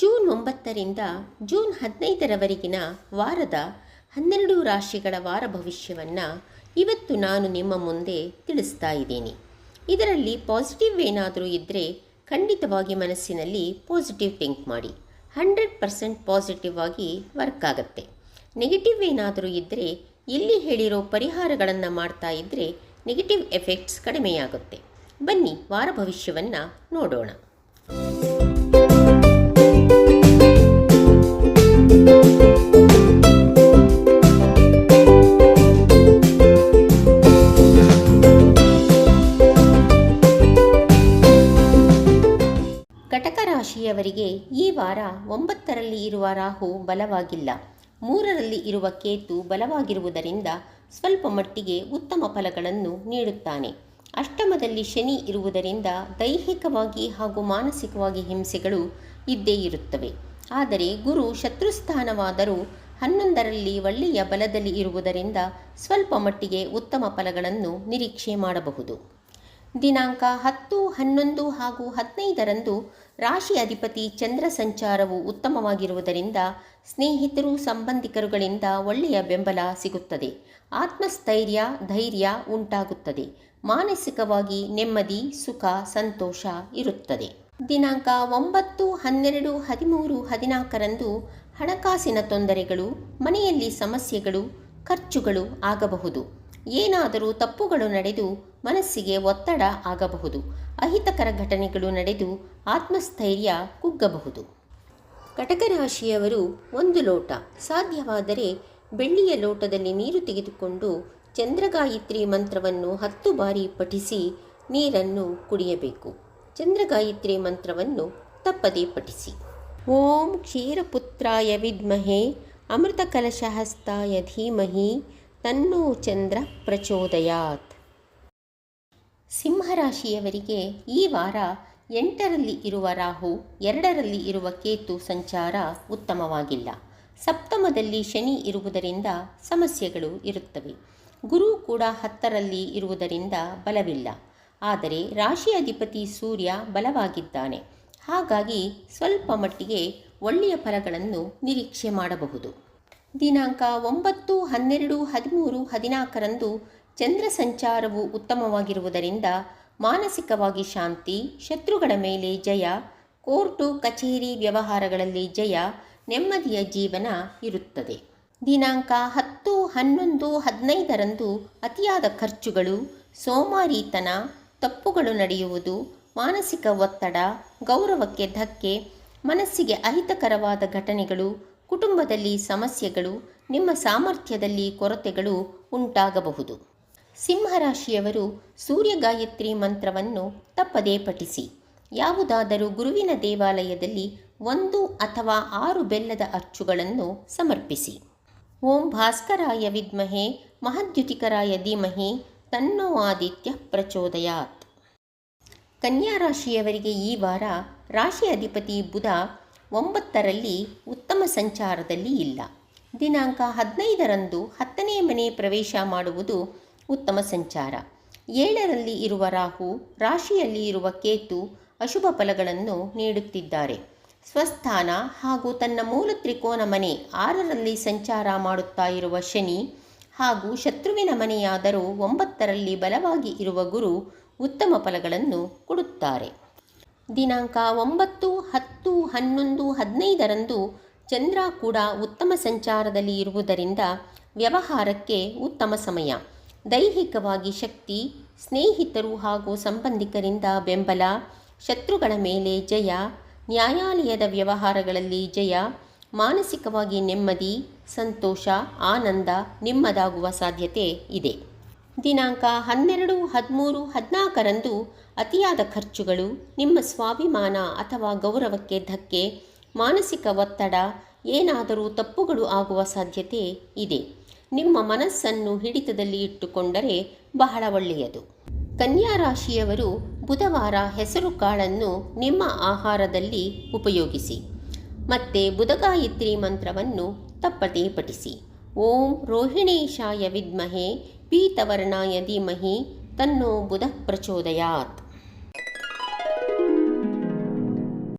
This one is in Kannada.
ಜೂನ್ ಒಂಬತ್ತರಿಂದ ಜೂನ್ ಹದಿನೈದರವರೆಗಿನ ವಾರದ ಹನ್ನೆರಡು ರಾಶಿಗಳ ವಾರ ಭವಿಷ್ಯವನ್ನು ಇವತ್ತು ನಾನು ನಿಮ್ಮ ಮುಂದೆ ತಿಳಿಸ್ತಾ ಇದ್ದೀನಿ. ಇದರಲ್ಲಿ ಪಾಸಿಟಿವ್ ಏನಾದರೂ ಇದ್ದರೆ ಖಂಡಿತವಾಗಿ ಮನಸ್ಸಿನಲ್ಲಿ ಪಾಸಿಟಿವ್ ಥಿಂಕ್ ಮಾಡಿ. ಹಂಡ್ರೆಡ್ ಪರ್ಸೆಂಟ್ ಪಾಸಿಟಿವ್ ಆಗಿ ವರ್ಕ್ ಆಗುತ್ತೆ. ನೆಗೆಟಿವ್ ಏನಾದರೂ ಇದ್ದರೆ ಇಲ್ಲಿ ಹೇಳಿರೋ ಪರಿಹಾರಗಳನ್ನು ಮಾಡ್ತಾ ಇದ್ದರೆ ನೆಗೆಟಿವ್ ಎಫೆಕ್ಟ್ಸ್ ಕಡಿಮೆಯಾಗುತ್ತೆ. ಬನ್ನಿ ವಾರ ಭವಿಷ್ಯವನ್ನು ನೋಡೋಣ. ರಾಶಿಯವರಿಗೆ ಈ ವಾರ ಒಂಬತ್ತರಲ್ಲಿ ಇರುವ ರಾಹು ಬಲವಾಗಿಲ್ಲ. ಮೂರರಲ್ಲಿ ಇರುವ ಕೇತು ಬಲವಾಗಿರುವುದರಿಂದ ಸ್ವಲ್ಪ ಮಟ್ಟಿಗೆ ಉತ್ತಮ ಫಲಗಳನ್ನು ನೀಡುತ್ತಾನೆ. ಅಷ್ಟಮದಲ್ಲಿ ಶನಿ ಇರುವುದರಿಂದ ದೈಹಿಕವಾಗಿ ಹಾಗೂ ಮಾನಸಿಕವಾಗಿ ಹಿಂಸೆಗಳು ಇದ್ದೇ ಇರುತ್ತವೆ. ಆದರೆ ಗುರು ಶತ್ರುಸ್ಥಾನವಾದರೂ ಹನ್ನೊಂದರಲ್ಲಿ ಒಳ್ಳೆಯ ಬಲದಲ್ಲಿ ಇರುವುದರಿಂದ ಸ್ವಲ್ಪ ಮಟ್ಟಿಗೆ ಉತ್ತಮ ಫಲಗಳನ್ನು ನಿರೀಕ್ಷೆ ಮಾಡಬಹುದು. ದಿನಾಂಕ ಹತ್ತು, ಹನ್ನೊಂದು ಹಾಗೂ ಹದಿನೈದರಂದು ರಾಶಿ ಅಧಿಪತಿ ಚಂದ್ರ ಸಂಚಾರವು ಉತ್ತಮವಾಗಿರುವುದರಿಂದ ಸ್ನೇಹಿತರು, ಸಂಬಂಧಿಕರುಗಳಿಂದ ಒಳ್ಳೆಯ ಬೆಂಬಲ ಸಿಗುತ್ತದೆ. ಆತ್ಮಸ್ಥೈರ್ಯ, ಧೈರ್ಯ ಉಂಟಾಗುತ್ತದೆ. ಮಾನಸಿಕವಾಗಿ ನೆಮ್ಮದಿ, ಸುಖ, ಸಂತೋಷ ಇರುತ್ತದೆ. ದಿನಾಂಕ ಒಂಬತ್ತು, ಹನ್ನೆರಡು, ಹದಿಮೂರು, ಹದಿನಾಲ್ಕರಂದು ಹಣಕಾಸಿನ ತೊಂದರೆಗಳು, ಮನೆಯಲ್ಲಿ ಸಮಸ್ಯೆಗಳು, ಖರ್ಚುಗಳು ಆಗಬಹುದು. ಏನಾದರೂ ತಪ್ಪುಗಳು ನಡೆದು ಮನಸ್ಸಿಗೆ ಒತ್ತಡ ಆಗಬಹುದು. ಅಹಿತಕರ ಘಟನೆಗಳು ನಡೆದು ಆತ್ಮಸ್ಥೈರ್ಯ ಕುಗ್ಗಬಹುದು. ಕಟಕ ರಾಶಿಯವರು ಒಂದು ಲೋಟ. ಸಾಧ್ಯವಾದರೆ ಬೆಳ್ಳಿಯ ಲೋಟದಲ್ಲಿ ನೀರು ತೆಗೆದುಕೊಂಡು ಚಂದ್ರಗಾಯತ್ರಿ ಮಂತ್ರವನ್ನು ಹತ್ತು ಬಾರಿ ಪಠಿಸಿ ನೀರನ್ನು ಕುಡಿಯಬೇಕು. ಚಂದ್ರಗಾಯತ್ರಿ ಮಂತ್ರವನ್ನು ತಪ್ಪದೇ ಪಠಿಸಿ. ಓಂ ಕ್ಷೀರಪುತ್ರಾಯ ವಿದ್ಮಹೆ ಅಮೃತಕಲಶಹಸ್ತಾಯ ಧೀಮಹಿ ತನ್ನೋ ಚಂದ್ರ ಪ್ರಚೋದಯಾತ್. ಸಿಂಹರಾಶಿಯವರಿಗೆ ಈ ವಾರ ಎಂಟರಲ್ಲಿ ಇರುವ ರಾಹು, ಎರಡರಲ್ಲಿ ಇರುವ ಕೇತು ಸಂಚಾರ ಉತ್ತಮವಾಗಿಲ್ಲ. ಸಪ್ತಮದಲ್ಲಿ ಶನಿ ಇರುವುದರಿಂದ ಸಮಸ್ಯೆಗಳು ಇರುತ್ತವೆ. ಗುರು ಕೂಡ ಹತ್ತರಲ್ಲಿ ಇರುವುದರಿಂದ ಬಲವಿಲ್ಲ. ಆದರೆ ರಾಶಿ ಅಧಿಪತಿ ಸೂರ್ಯ ಬಲವಾಗಿದ್ದಾನೆ. ಹಾಗಾಗಿ ಸ್ವಲ್ಪ ಮಟ್ಟಿಗೆ ಒಳ್ಳೆಯ ಫಲಗಳನ್ನು ನಿರೀಕ್ಷೆ ಮಾಡಬಹುದು. ದಿನಾಂಕ ಒಂಬತ್ತು, ಹನ್ನೆರಡು, ಹದಿಮೂರು, ಹದಿನಾಲ್ಕರಂದು ಚಂದ್ರ ಸಂಚಾರವು ಉತ್ತಮವಾಗಿರುವುದರಿಂದ ಮಾನಸಿಕವಾಗಿ ಶಾಂತಿ, ಶತ್ರುಗಳ ಮೇಲೆ ಜಯ, ಕೋರ್ಟು, ಕಚೇರಿ ವ್ಯವಹಾರಗಳಲ್ಲಿ ಜಯ, ನೆಮ್ಮದಿಯ ಜೀವನ ಇರುತ್ತದೆ. ದಿನಾಂಕ ಹತ್ತು, ಹನ್ನೊಂದು, ಹದಿನೈದರಂದು ಅತಿಯಾದ ಖರ್ಚುಗಳು, ಸೋಮಾರಿತನ, ತಪ್ಪುಗಳು ನಡೆಯುವುದು, ಮಾನಸಿಕ ಒತ್ತಡ, ಗೌರವಕ್ಕೆ ಧಕ್ಕೆ, ಮನಸ್ಸಿಗೆ ಅಹಿತಕರವಾದ ಘಟನೆಗಳು ಕುಟುಂಬದಲ್ಲಿ ಸಮಸ್ಯೆಗಳು, ನಿಮ್ಮ ಸಾಮರ್ಥ್ಯದಲ್ಲಿ ಕೊರತೆಗಳು ಉಂಟಾಗಬಹುದು. ಸಿಂಹರಾಶಿಯವರು ಸೂರ್ಯ ಗಾಯತ್ರಿ ಮಂತ್ರವನ್ನು ತಪ್ಪದೇ ಪಠಿಸಿ. ಯಾವುದಾದರೂ ಗುರುವಿನ ದೇವಾಲಯದಲ್ಲಿ ಒಂದು ಅಥವಾ ಆರು ಬೆಲ್ಲದ ಅಚ್ಚುಗಳನ್ನು ಸಮರ್ಪಿಸಿ. ಓಂ ಭಾಸ್ಕರಾಯ ವಿದ್ಮಹೆ, ಮಹದ್ಯುತಿಕರಾಯ ಧೀಮಹಿ, ತನ್ನೋ ಆದಿತ್ಯ ಪ್ರಚೋದಯಾತ್. ಕನ್ಯಾ ರಾಶಿಯವರಿಗೆ ಈ ವಾರ ರಾಶಿ ಅಧಿಪತಿ ಬುಧ ಒಂಬತ್ತರಲ್ಲಿ ಉತ್ತಮ ಸಂಚಾರದಲ್ಲಿ ಇಲ್ಲ. ದಿನಾಂಕ ಹದಿನೈದರಂದು ಹತ್ತನೇ ಮನೆ ಪ್ರವೇಶ ಮಾಡುವುದು ಉತ್ತಮ ಸಂಚಾರ. ಏಳರಲ್ಲಿ ಇರುವ ರಾಹು, ರಾಶಿಯಲ್ಲಿ ಇರುವ ಕೇತು ಅಶುಭ ಫಲಗಳನ್ನು ನೀಡುತ್ತಿದ್ದಾರೆ. ಸ್ವಸ್ಥಾನ ಹಾಗೂ ತನ್ನ ಮೂಲ ತ್ರಿಕೋನ ಮನೆ ಆರರಲ್ಲಿ ಸಂಚಾರ ಮಾಡುತ್ತಾ ಇರುವ ಶನಿ ಹಾಗೂ ಶತ್ರುವಿನ ಮನೆಯಾದರೂ ಒಂಬತ್ತರಲ್ಲಿ ಬಲವಾಗಿ ಇರುವ ಗುರು ಉತ್ತಮ ಫಲಗಳನ್ನು ಕೊಡುತ್ತಾರೆ. ದಿನಾಂಕ ಒಂಬತ್ತು ಹತ್ತು ಹನ್ನೊಂದು ಹದಿನೈದರಂದು ಚಂದ್ರ ಕೂಡ ಉತ್ತಮ ಸಂಚಾರದಲ್ಲಿ ಇರುವುದರಿಂದ ವ್ಯವಹಾರಕ್ಕೆ ಉತ್ತಮ ಸಮಯ. ದೈಹಿಕವಾಗಿ ಶಕ್ತಿ, ಸ್ನೇಹಿತರು ಹಾಗೂ ಸಂಬಂಧಿಕರಿಂದ ಬೆಂಬಲ, ಶತ್ರುಗಳ ಮೇಲೆ ಜಯ, ನ್ಯಾಯಾಲಯದ ವ್ಯವಹಾರಗಳಲ್ಲಿ ಜಯ, ಮಾನಸಿಕವಾಗಿ ನೆಮ್ಮದಿ, ಸಂತೋಷ, ಆನಂದ ನಿಮ್ಮದಾಗುವ ಸಾಧ್ಯತೆ ಇದೆ. ದಿನಾಂಕ ಹನ್ನೆರಡು, ಹದಿಮೂರು, ಹದಿನಾಲ್ಕರಂದು ಅತಿಯಾದ ಖರ್ಚುಗಳು ನಿಮ್ಮ ಸ್ವಾಭಿಮಾನ ಅಥವಾ ಗೌರವಕ್ಕೆ ಧಕ್ಕೆ, ಮಾನಸಿಕ ಒತ್ತಡ, ಏನಾದರೂ ತಪ್ಪುಗಳು ಆಗುವ ಸಾಧ್ಯತೆ ಇದೆ. ನಿಮ್ಮ ಮನಸ್ಸನ್ನು ಹಿಡಿತದಲ್ಲಿ ಇಟ್ಟುಕೊಂಡರೆ ಬಹಳ ಒಳ್ಳೆಯದು. ಕನ್ಯಾ ರಾಶಿಯವರು ಬುಧವಾರ ಹೆಸರು ಕಾಳನ್ನು ನಿಮ್ಮ ಆಹಾರದಲ್ಲಿ ಉಪಯೋಗಿಸಿ. ಮತ್ತೆ ಬುಧಗಾಯತ್ರಿ ಮಂತ್ರವನ್ನು ತಪ್ಪದೇ ಪಠಿಸಿ. ॐ रोहिणीशाय विद्महे पीतवर्णाय धीमहि तन्नो बुधः प्रचोदयात्।